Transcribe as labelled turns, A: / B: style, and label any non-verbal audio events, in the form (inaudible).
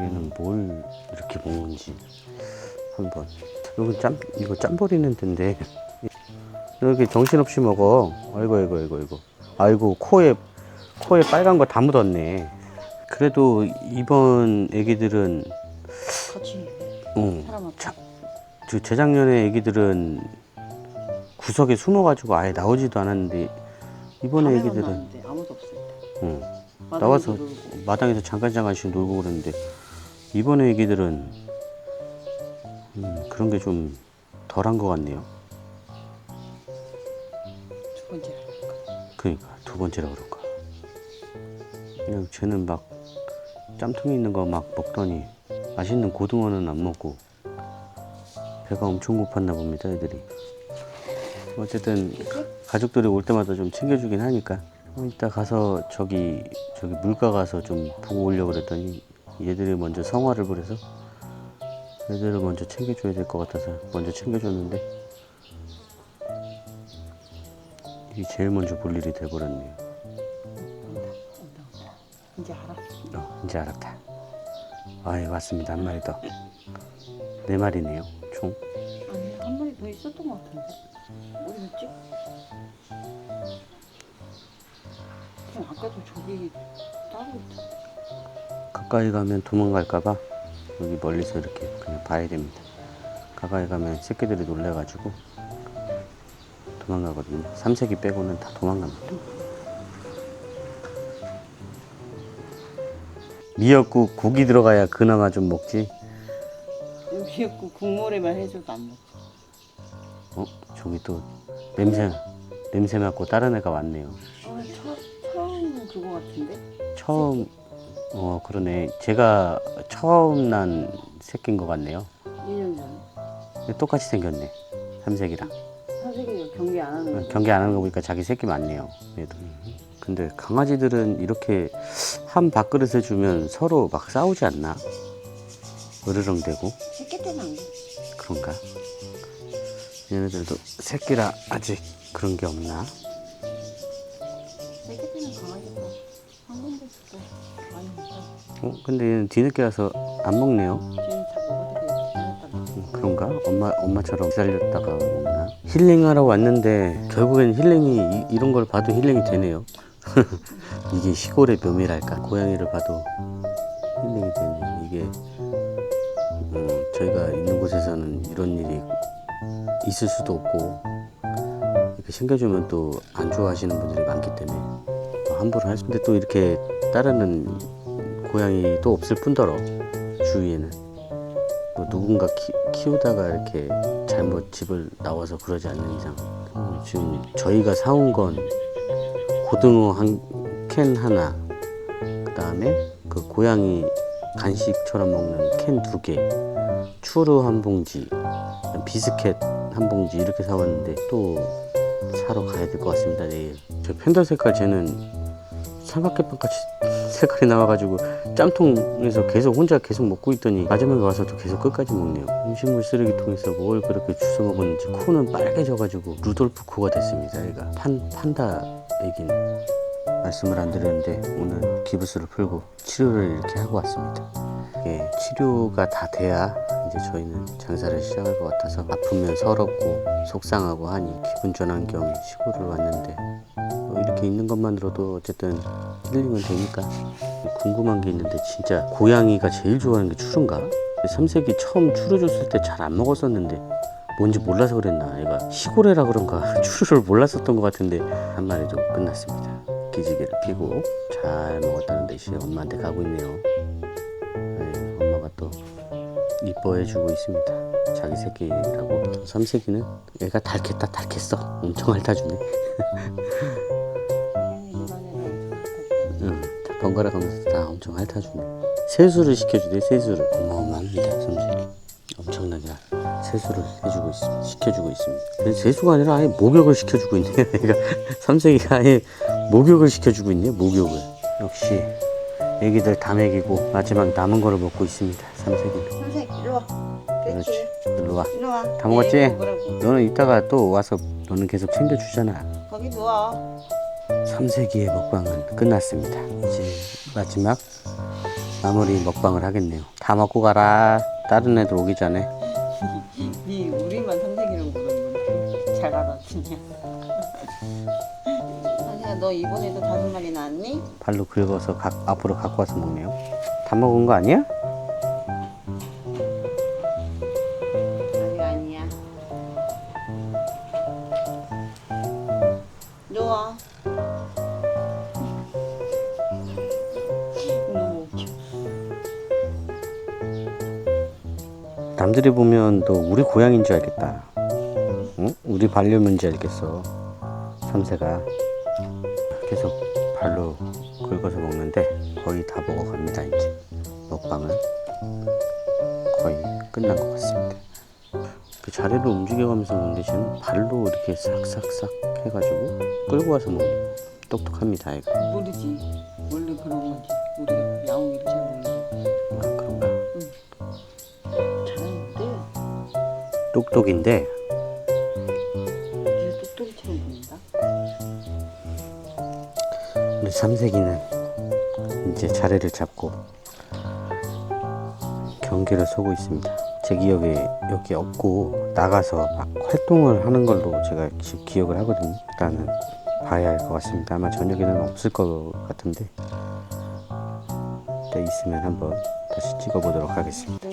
A: 얘는 뭘 이렇게 먹는지 한번. 이거 짬 이거 짬 버리는 데인데 이렇게 정신없이 먹어. 아이고 아이고 아이고 아이고. 아이고 코에 코에 빨간 거 다 묻었네. 그래도 이번 애기들은
B: 같이
A: 응. 자, 저 재작년에 애기들은 구석에 숨어가지고 아예 나오지도 않았는데 이번에
B: 밤에만
A: 애기들은
B: 아무도 없을 때
A: 응.
B: 마당에서
A: 나와서
B: 놀고.
A: 마당에서 잠깐 잠깐씩 놀고 그러는데 이번에 애기들은 음, 그런 게 좀 덜한 것 같네요.
B: 두 번째
A: 그러니까 두 번째라 그런가. 그냥 쟤는 막 짬통이 있는 거 막 먹더니 맛있는 고등어는 안 먹고 배가 엄청 고팠나 봅니다 애들이. 어쨌든 가족들이 올 때마다 좀 챙겨주긴 하니까 어, 이따 가서 저기 저기 물가 가서 좀 보고 오려고 그랬더니 얘들이 먼저 성화를 부려서 애들을 먼저 챙겨줘야 될 것 같아서 먼저 챙겨줬는데 이게 제일 먼저 볼 일이 돼버렸네요.
B: 이제 알았어
A: 어, 이제 알았다. 아이 왔습니다 한 마리 더. 네 마리네요 총.
B: 아니 한 마리 더 있었던 것 같은데 어디 갔지? 그럼 아까도 저기 따로 있다
A: 가까이 가면 도망갈까봐 여기 멀리서 이렇게 그냥 봐야 됩니다. 가까이 가면 새끼들이 놀래가지고 도망가거든요. 삼색이 빼고는 다 도망갑니다. 미역국 국이 들어가야 그나마 좀 먹지.
B: 미역국 국물에만 해줘도 안 먹어
A: 어 저기 또 냄새 냄새 맡고 다른 애가 왔네요.
B: 아 처, 처음 그거 같은데?
A: 처음 어 그러네. 제가 처음 난 새끼인 것 같네요.
B: 1년 전에
A: 똑같이 생겼네. 삼색이랑.
B: 사색이가 경기 안 하는 거
A: 경계 안 하는 거 보니까 자기 새끼 많네요. 얘도. 근데 강아지들은 이렇게 한 밥그릇에 주면 서로 막 싸우지 않나? 으르렁대고
B: 새끼 때는 안 그래
A: 그런가? 얘네들도 새끼라 아직 그런 게 없나?
B: 새끼 때는 강아지가 한 번도 또 많이 먹어
A: 어? 근데 얘는 뒤늦게 와서 안 먹네요. 음, 그런가? 엄마 엄마처럼 기다렸다가 먹나? 힐링하러 왔는데 결국엔 힐링이 이, 런걸 봐도 힐링이 되네요. (laughs) 이게 시골의 묘미랄까? 고양이를 봐도 힐링이 되네. 이게 어, 저희가 있는 곳에서는 이런 일이 있을 수도 없고 이렇게 챙겨주면 또 안 좋아하시는 분들이 많기 때문에 또 함부로 할 수. 근데 또 이렇게 따르는 고양이도 없을 뿐더러 주위에는. 뭐 누군가 키, 우다가 이렇게 잘못 집을 나와서 그러지 않는 이상 어, 지금 저희가 사온 건 고등어 한 캔 하나 그 다음에 그 고양이 간식처럼 먹는 캔 두 개 추루 한 봉지 비스켓 한 봉지 이렇게 사왔는데 또 사러 가야 될 것 같습니다 내일 저 팬더 색깔 쟤는 삼각김밥 같이 색깔이 나와가지고 짬통에서 계속 혼자 계속 먹고 있더니 마지막에 와서도 계속 끝까지 먹네요. 음식물 쓰레기통에서 뭘 그렇게 주워 먹었는지 코는 빨개져가지고 루돌프 코가 됐습니다. 얘가 판 판다 애기는 말씀을 안 드렸는데 오늘 기부스를 풀고 치료를 이렇게 하고 왔습니다. 예, 치료가 다 돼야 이제 저희는 장사를 시작할 것 같아서 아프면 서럽고 속상하고 하니 기분 전환 겸 시골을 왔는데 어, 이렇게 있는 것만으로도 어쨌든 힐링은 되니까 궁금한 게 있는데 진짜 고양이가 제일 좋아하는 게 추루인가? 삼색이 처음 추루 줬을 때 잘 안 먹었었는데 뭔지 몰라서 그랬나? 얘가 시골애라 그런가? (laughs) 추루를 몰랐었던 것 같은데 한 마리도 끝났습니다. 기지개를 피고 잘 먹었다는 듯이 엄마한테 가고 있네요 이뻐해주고 있습니다 자기 새끼라고 삼색이는 애가 닳겠다 닳겠어 엄청 핥아주네 (laughs) 응, 다 번갈아 가면서 다 엄청 핥아주네. 세수를 시켜주대, 세수를. 어마어마합니다, 삼색이. 엄청나게 세수를 해주고 있습니다. 시켜주고 있습니다. 세수가 아니라 아예 목욕을 시켜주고 있네. (laughs) 얘가 삼색이가 아예 목욕을 시켜주고 있네, 목욕을. 역시 애기들 다 먹이고 마지막 남은 거를 먹고 있습니다,
B: 와
A: 그렇지. 일로 와.
B: 이리
A: 와다 먹었지?
B: 네, 먹으라고.
A: 너는 이따가 또 와서 너는 계속 챙겨주잖아.
B: 거기 누워
A: 삼세기의 먹방은 끝났습니다. 이제 마지막 마무리 먹방을 하겠네요. 다 먹고 가라. 다른 애들 오기 전에. (laughs)
B: 네 우리만 삼색이라고 그러는 건데 잘 알아듣냐? (laughs) 아니야 너 이번에도 다섯 마리 낳았니?
A: 발로 긁어서 가- 앞으로 갖고 와서 먹네요. 다 먹은 거 아니야? 남들이 보면 또 우리 고양인 줄 알겠다. 응? 우리 반려묘인 줄 알겠어. 삼세가 계속 발로 긁어서 먹는데 거의 다 먹어갑니다 이제 먹방은 거의 끝난 것 같습니다. 그 자리를 움직여가면서 먹는데 쟤는 발로 이렇게 싹싹싹 해가지고 끌고 와서 먹는 똑똑합니다 애가.
B: 모르지. 원래 그런 건지. 우리
A: 똑똑인데
B: 이게 똑똑이처럼 보인다.
A: 우리 삼색이는 이제 자리를 잡고 경계를 서고 있습니다. 제 기억에 여기 없고 나가서 막 활동을 하는 걸로 제가 기- 기억을 하거든요. 일단은 봐야 할 것 같습니다. 아마 저녁에는 없을 것 같은데 때 있으면 한번 다시 찍어보도록 하겠습니다.